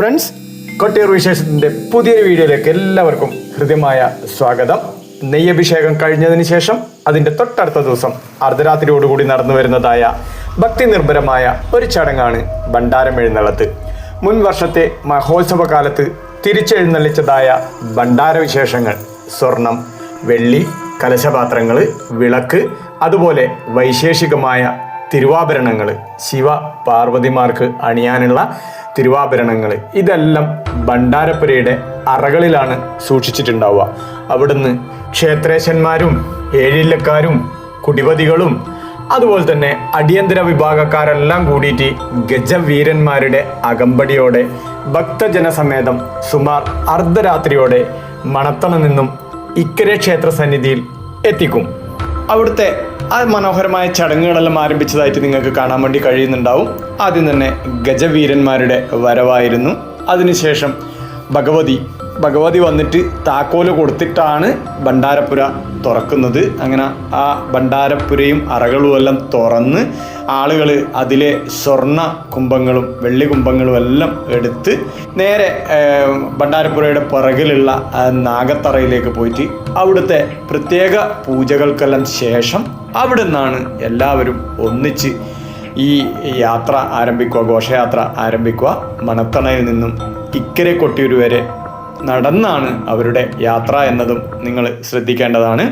Friends Kottiyoor വിശേഷത്തിന്റെ പുതിയൊരു വീഡിയോയിലേക്ക് എല്ലാവർക്കും ഹൃദ്യമായ സ്വാഗതം. നെയ്യഭിഷേകം കഴിഞ്ഞതിന് ശേഷം അതിന്റെ തൊട്ടടുത്ത ദിവസം അർദ്ധരാത്രിയോടുകൂടി നടന്നു വരുന്നതായ ഭക്തി നിർഭരമായ ഒരു ചടങ്ങാണ് ഭണ്ഡാരം എഴുന്നള്ളത്ത്. മുൻ വർഷത്തെ മഹോത്സവ കാലത്ത് തിരിച്ചെഴുന്നള്ളിച്ചതായ ഭണ്ഡാര വിശേഷങ്ങൾ സ്വർണം വെള്ളി കലശപാത്രങ്ങൾ വിളക്ക് അതുപോലെ വൈശേഷികമായ തിരുവാഭരണങ്ങൾ ശിവ പാർവതിമാർക്ക് അണിയാനുള്ള തിരുവാഭരണങ്ങൾ. ഇതെല്ലാം ഭണ്ഡാരപ്പുരയുടെ അറകളിലാണ് സൂക്ഷിച്ചിട്ടുണ്ടാവുക. അവിടുന്ന് ക്ഷേത്രേശന്മാരും ഏഴില്ലക്കാരും കുടിപതികളും അതുപോലെ തന്നെ അടിയന്തര വിഭാഗക്കാരെല്ലാം കൂടിയിട്ട് ഗജവീരന്മാരുടെ അകമ്പടിയോടെ ഭക്തജനസമേതം സുമാർ അർദ്ധരാത്രിയോടെ മണത്തണ നിന്നും ഇക്കരെ ക്ഷേത്ര സന്നിധിയിൽ എത്തിക്കും. അവിടുത്തെ ആ മനോഹരമായ ചടങ്ങുകളെല്ലാം ആരംഭിച്ചതായിട്ട് നിങ്ങൾക്ക് കാണാൻ വേണ്ടി കഴിയുന്നുണ്ടാവും. ആദ്യം തന്നെ ഗജവീരന്മാരുടെ വരവായിരുന്നു. അതിനുശേഷം ഭഗവതി ഭഗവതി വന്നിട്ട് താക്കോൽ കൊടുത്തിട്ടാണ് ഭണ്ഡാരപ്പുര തുറക്കുന്നത്. അങ്ങനെ ആ ഭണ്ഡാരപ്പുരയും അറകളും എല്ലാം തുറന്ന് ആളുകൾ അതിലെ സ്വർണ കുംഭങ്ങളും വെള്ളി കുംഭങ്ങളും എല്ലാം എടുത്ത് നേരെ ഭണ്ഡാരപ്പുരയുടെ പുറകിലുള്ള നാഗത്തറയിലേക്ക് പോയിട്ട് അവിടുത്തെ പ്രത്യേക പൂജകൾക്കെല്ലാം ശേഷം അവിടെ നിന്നാണ് എല്ലാവരും ഒന്നിച്ച് ഈ യാത്ര ആരംഭിക്കുക ഘോഷയാത്ര ആരംഭിക്കുക. മണത്തണയിൽ നിന്നും ഇക്കരെ കൊട്ടിയൂർ വരെ നടന്നാണ് അവരുടെ യാത്ര എന്നതും നിങ്ങൾ ശ്രദ്ധിക്കേണ്ടതാണ്.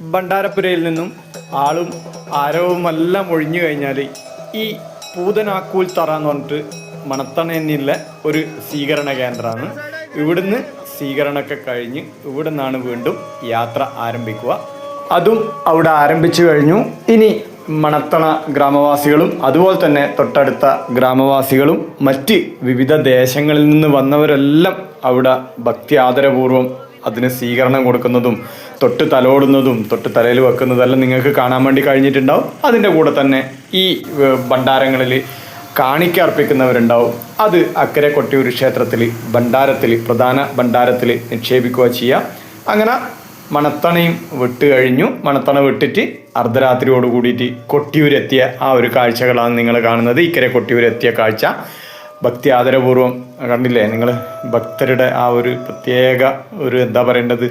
ഭണ്ഡാരപ്പുരയിൽ നിന്നും ആളും ആരവും എല്ലാം ഒഴിഞ്ഞു കഴിഞ്ഞാൽ ഈ പൂതനാക്കൂൽ തറ എന്ന് പറഞ്ഞിട്ട് മണത്തണന്നിലെ ഒരു സ്വീകരണ കേന്ദ്രമാണ്. ഇവിടുന്ന് സ്വീകരണമൊക്കെ കഴിഞ്ഞ് ഇവിടെ നിന്നാണ് വീണ്ടും യാത്ര ആരംഭിക്കുക. അതും അവിടെ ആരംഭിച്ചു കഴിഞ്ഞു. ഇനി മണത്തണ ഗ്രാമവാസികളും അതുപോലെ തന്നെ തൊട്ടടുത്ത ഗ്രാമവാസികളും മറ്റ് വിവിധ ദേശങ്ങളിൽ നിന്ന് വന്നവരെല്ലാം അവിടെ ഭക്തി ആദരപൂർവം അതിന് സ്വീകരണം കൊടുക്കുന്നതും തൊട്ട് തലോടുന്നതും തൊട്ട് തലയിൽ വെക്കുന്നതെല്ലാം നിങ്ങൾക്ക് കാണാൻ വേണ്ടി കഴിഞ്ഞിട്ടുണ്ടാവും. അതിന്റെ കൂടെ തന്നെ ഈ ഭണ്ഡാരങ്ങളിൽ കാണിക്ക അർപ്പിക്കുന്നവരുണ്ടാവും. അത് അക്കരെ കൊട്ടിയൂർ ക്ഷേത്രത്തിൽ ഭണ്ഡാരത്തിൽ പ്രധാന ഭണ്ഡാരത്തിൽ നിക്ഷേപിക്കുക ചെയ്യുക. അങ്ങനെ മണത്തണയും വിട്ട് കഴിഞ്ഞു. മണത്തണ വിട്ടിട്ട് അർദ്ധരാത്രിയോട് കൂടിയിട്ട് കൊട്ടിയൂരെത്തിയ ആ ഒരു കാഴ്ചകളാണ് നിങ്ങൾ കാണുന്നത്. ഇക്കരെ കൊട്ടിയൂരെത്തിയ കാഴ്ച. ഭക്തി ആദരപൂർവം കണ്ടില്ലേ? നിങ്ങൾ ഭക്തരുടെ ആ ഒരു പ്രത്യേക ഒരു എന്താ പറയേണ്ടത്?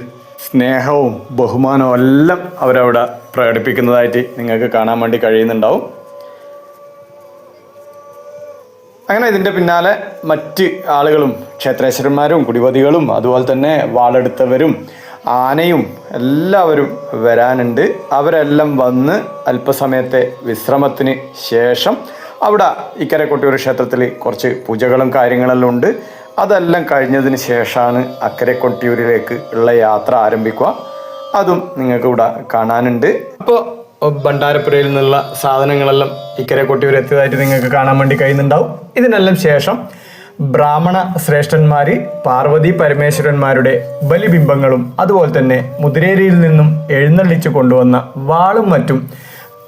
സ്നേഹവും ബഹുമാനവും എല്ലാം അവരവിടെ പ്രകടിപ്പിക്കുന്നതായിട്ട് നിങ്ങൾക്ക് കാണാൻ വേണ്ടി കഴിയുന്നുണ്ടാവും. അങ്ങനെ ഇതിന്റെ പിന്നാലെ മറ്റ് ആളുകളും ക്ഷേത്രേശ്വരന്മാരും കുടിപതികളും അതുപോലെ തന്നെ വാളെടുത്തവരും ആനയും എല്ലാവരും വരാനുണ്ട്. അവരെല്ലാം വന്ന് അല്പസമയത്തെ വിശ്രമത്തിന് ശേഷം അവിടെ ഇക്കരെ കൊട്ടിയൂർ ക്ഷേത്രത്തിൽ കുറച്ച് പൂജകളും കാര്യങ്ങളെല്ലാം ഉണ്ട്. അതെല്ലാം കഴിഞ്ഞതിന് ശേഷമാണ് അക്കരെ കൊട്ടിയൂരിലേക്ക് ഉള്ള യാത്ര ആരംഭിക്കുക. അതും നിങ്ങൾക്ക് ഇവിടെ കാണാനുണ്ട്. അപ്പോൾ ഭണ്ഡാരപ്പുരയിൽ നിന്നുള്ള സാധനങ്ങളെല്ലാം ഇക്കരെ കൊട്ടിയൂർ എത്തിയതായിട്ട് നിങ്ങൾക്ക് കാണാൻ വേണ്ടി കഴിയുന്നുണ്ടാവും. ഇതിനെല്ലാം ശേഷം ബ്രാഹ്മണ ശ്രേഷ്ഠന്മാർ പാർവതി പരമേശ്വരന്മാരുടെ ബലിബിംബങ്ങളും അതുപോലെ തന്നെ മുതിരേരിയിൽ നിന്നും എഴുന്നള്ളിച്ച് കൊണ്ടുവന്ന വാളും മറ്റും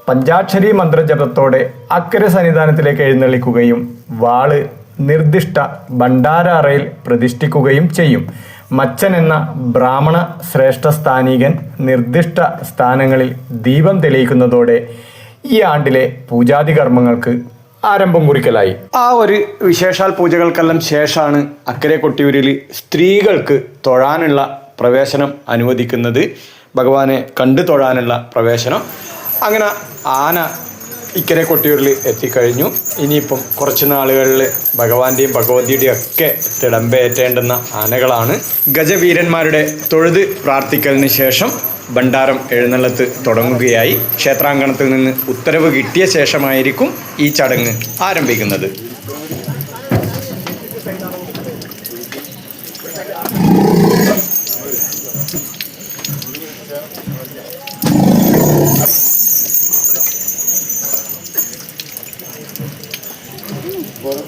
പഞ്ചാക്ഷരി മന്ത്രജപത്തോടെ അക്കരെ സന്നിധാനത്തിലേക്ക് എഴുന്നള്ളിക്കുകയും വാൾ നിർദ്ദിഷ്ട ഭണ്ഡാര അറയിൽ പ്രതിഷ്ഠിക്കുകയും ചെയ്യും. മച്ചൻ എന്ന ബ്രാഹ്മണ ശ്രേഷ്ഠ സ്ഥാനീകൻ നിർദ്ദിഷ്ട സ്ഥാനങ്ങളിൽ ദീപം തെളിയിക്കുന്നതോടെ ഈ ആണ്ടിലെ പൂജാതി കർമ്മങ്ങൾക്ക് ആരംഭം കുറിക്കലായി. ആ ഒരു വിശേഷാൽ പൂജകൾക്കെല്ലാം ശേഷമാണ് അക്കരെ കൊട്ടിയൂരിൽ സ്ത്രീകൾക്ക് തൊഴാനുള്ള പ്രവേശനം അനുവദിക്കുന്നത്. ഭഗവാനെ കണ്ടു തൊഴാനുള്ള പ്രവേശനം. അങ്ങനെ ആന ഇക്കരെ കൊട്ടിയൂരിൽ എത്തിക്കഴിഞ്ഞു. ഇനിയിപ്പം കുറച്ച് നാളുകളിൽ ഭഗവാന്റെയും ഭഗവതിയുടെയും ഒക്കെ തിടമ്പേറ്റേണ്ടുന്ന ആനകളാണ്. ഗജവീരന്മാരുടെ തൊഴുത് പ്രാർത്ഥിക്കലിന് ശേഷം ഭണ്ഡാരം എഴുന്നള്ളത്ത് തുടങ്ങുകയായി. ക്ഷേത്രാങ്കണത്തിൽ നിന്ന് ഉത്തരവ് കിട്ടിയ ശേഷമായിരിക്കും ഈ ചടങ്ങ് ആരംഭിക്കുന്നത്. bueno.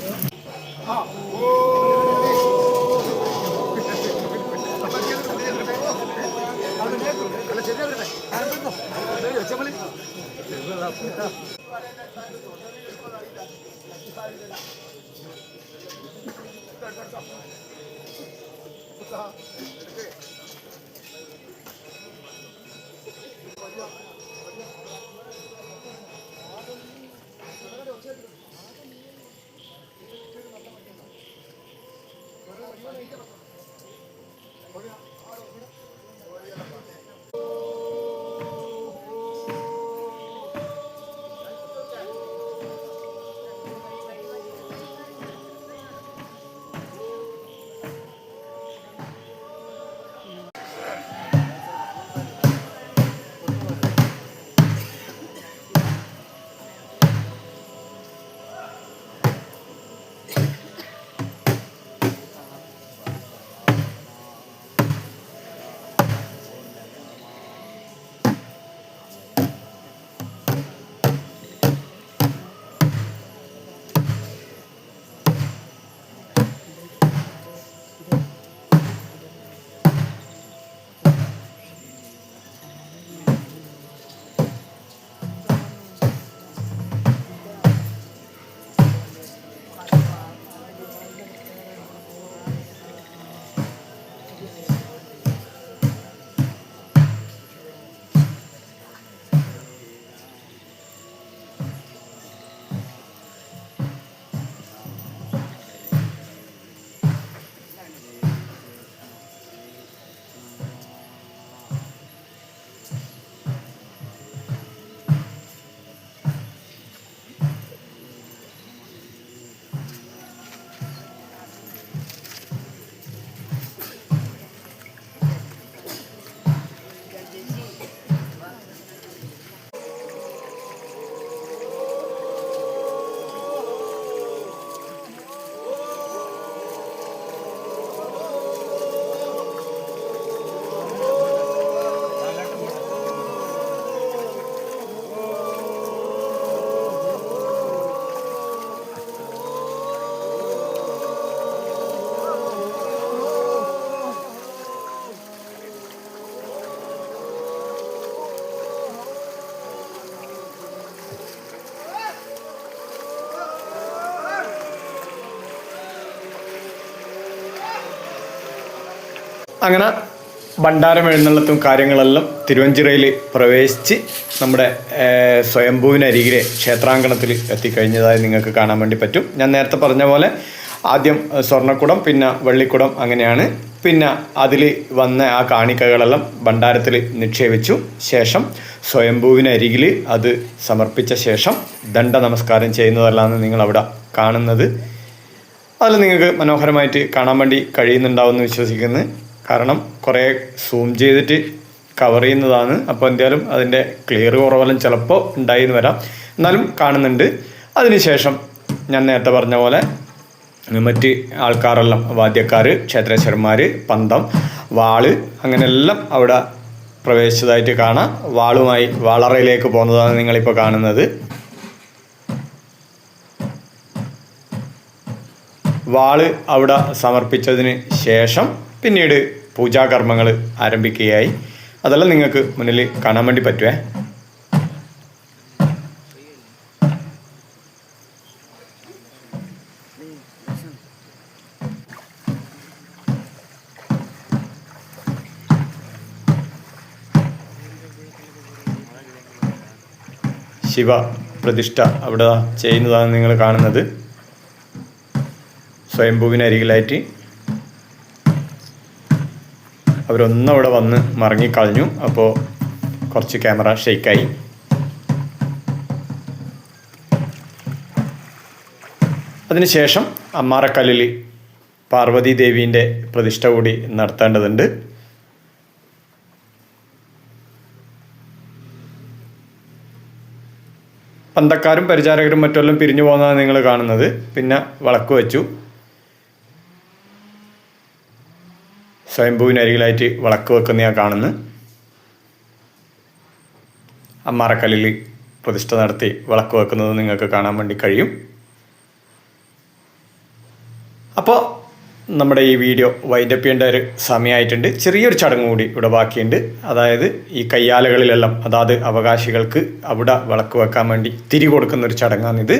അങ്ങനെ ഭണ്ഡാരം എഴുന്നള്ളത്തും കാര്യങ്ങളെല്ലാം തിരുവഞ്ചിറയിൽ പ്രവേശിച്ച് നമ്മുടെ സ്വയംഭൂവിനരികിലെ ക്ഷേത്രാങ്കണത്തിൽ എത്തിക്കഴിഞ്ഞതായി നിങ്ങൾക്ക് കാണാൻ വേണ്ടി പറ്റും. ഞാൻ നേരത്തെ പറഞ്ഞ പോലെ ആദ്യം സ്വർണക്കുടം പിന്നെ വെള്ളിക്കുടം അങ്ങനെയാണ്. പിന്നെ അതിൽ വന്ന ആ കാണിക്കകളെല്ലാം ഭണ്ഡാരത്തിൽ നിക്ഷേപിച്ചു. ശേഷം സ്വയംഭൂവിനരികിൽ അത് സമർപ്പിച്ച ശേഷം ദണ്ഡ നമസ്കാരം ചെയ്യുന്നതല്ലാന്ന് നിങ്ങൾ അവിടെ കാണുന്നത്. അതിൽ നിങ്ങൾക്ക് മനോഹരമായിട്ട് കാണാൻ വേണ്ടി കഴിയുന്നുണ്ടാവുമെന്ന് വിശ്വസിക്കുന്നു. കാരണം കുറേ സൂം ചെയ്തിട്ട് കവർ ചെയ്യുന്നതാണ്. അപ്പോൾ എന്തായാലും അതിന്റെ ക്ലിയർ കുറവെല്ലാം ചിലപ്പോൾ ഉണ്ടായി എന്ന് വരാം. എന്നാലും കാണുന്നുണ്ട്. അതിനുശേഷം ഞാൻ നേരത്തെ പറഞ്ഞ പോലെ മറ്റ് ആൾക്കാരെല്ലാം വാദ്യക്കാർ ക്ഷേത്രേശ്വരന്മാർ പന്തം വാൾ അങ്ങനെയെല്ലാം അവിടെ പ്രവേശിച്ചതായിട്ട് കാണാം. വാളുമായി വാളറയിലേക്ക് പോകുന്നതാണ് നിങ്ങളിപ്പോൾ കാണുന്നത്. വാൾ അവിടെ സമർപ്പിച്ചതിന് ശേഷം പിന്നീട് പൂജാകർമ്മങ്ങൾ ആരംഭിക്കുകയായി. അതെല്ലാം നിങ്ങൾക്ക് മുന്നിൽ കാണാൻ വേണ്ടി പറ്റുമേ ശിവ പ്രതിഷ്ഠ അവിടെ ചെയ്യുന്നതാണ് നിങ്ങൾ കാണുന്നത്. സ്വയംഭൂവിനരികിലായിട്ട്. അവരൊന്നും അവിടെ വന്ന് മറങ്ങിക്കളഞ്ഞു. അപ്പോൾ കുറച്ച് ക്യാമറ ഷെയ്ക്കായി. അതിനുശേഷം അമ്മാറക്കല്ലിൽ പാർവതി ദേവീന്റെ പ്രതിഷ്ഠ കൂടി നടത്തേണ്ടതുണ്ട്. പന്തക്കാരും പരിചാരകരും മറ്റെല്ലാം പിരിഞ്ഞു പോകുന്നതാണ് നിങ്ങൾ കാണുന്നത്. പിന്നെ വിളക്ക് വെച്ചു. സ്വയംഭൂവിനരികിലായിട്ട് വിളക്ക് വെക്കുന്ന ഞാൻ കാണുന്നു. അമ്മാറക്കല്ലിൽ പ്രതിഷ്ഠ നടത്തി വിളക്ക് വെക്കുന്നത് നിങ്ങൾക്ക് കാണാൻ വേണ്ടി കഴിയും. അപ്പോൾ നമ്മുടെ ഈ വീഡിയോ വൈൻഡപ്പ് ചെയ്യേണ്ട ഒരു സമയമായിട്ടുണ്ട്. ചെറിയൊരു ചടങ്ങ് കൂടി ഇവിടെ ബാക്കിയുണ്ട്. അതായത് ഈ കയ്യാലകളിലെല്ലാം അതാത് അവകാശികൾക്ക് അവിടെ വിളക്ക് വെക്കാൻ വേണ്ടി തിരി കൊടുക്കുന്ന ഒരു ചടങ്ങാണിത്.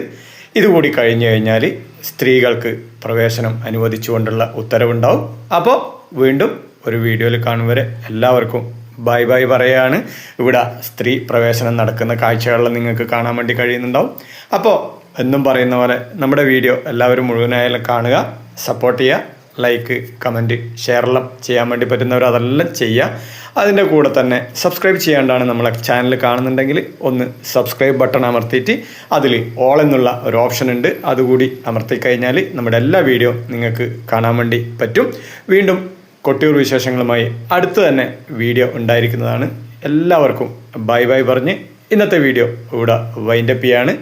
ഇതുകൂടി കഴിഞ്ഞു കഴിഞ്ഞാൽ സ്ത്രീകൾക്ക് പ്രവേശനം അനുവദിച്ചുകൊണ്ടുള്ള ഉത്തരവുണ്ടാവും. അപ്പോൾ വീണ്ടും ഒരു വീഡിയോയിൽ കാണും വരെ എല്ലാവർക്കും ബൈ ബൈ പറയാണ്. ഇവിടെ സ്ത്രീ പ്രവേശനം നടക്കുന്ന കാഴ്ചകളിൽ നിങ്ങൾക്ക് കാണാൻ വേണ്ടി കഴിയുന്നുണ്ടാവും. അപ്പോൾ എന്നും പറയുന്ന പോലെ നമ്മുടെ വീഡിയോ എല്ലാവരും മുഴുവനായാലും കാണുക സപ്പോർട്ട് ചെയ്യുക ലൈക്ക് കമന്റ് ഷെയറെല്ലാം ചെയ്യാൻ വേണ്ടി പറ്റുന്നവർ അതെല്ലാം ചെയ്യുക. അതിന്റെ കൂടെ തന്നെ സബ്സ്ക്രൈബ് ചെയ്യാണ്ടാണ് നമ്മളെ ചാനൽ കാണുന്നുണ്ടെങ്കിൽ ഒന്ന് സബ്സ്ക്രൈബ് ബട്ടൺ അമർത്തിയിട്ട് അതിൽ ഓൾ എന്നുള്ള ഒരു ഓപ്ഷൻ ഉണ്ട്. അതുകൂടി അമർത്തി കഴിഞ്ഞാൽ നമ്മുടെ എല്ലാ വീഡിയോ നിങ്ങൾക്ക് കാണാൻ വേണ്ടി പറ്റും. വീണ്ടും കൊട്ടിയൂർ വിശേഷങ്ങളുമായി അടുത്ത് തന്നെ വീഡിയോ ഉണ്ടായിരിക്കുന്നതാണ്. എല്ലാവർക്കും ബൈ ബൈ പറഞ്ഞ് ഇന്നത്തെ വീഡിയോ ഇവിടെ വൈൻഡപ്പ് ചെയ്യാണ്.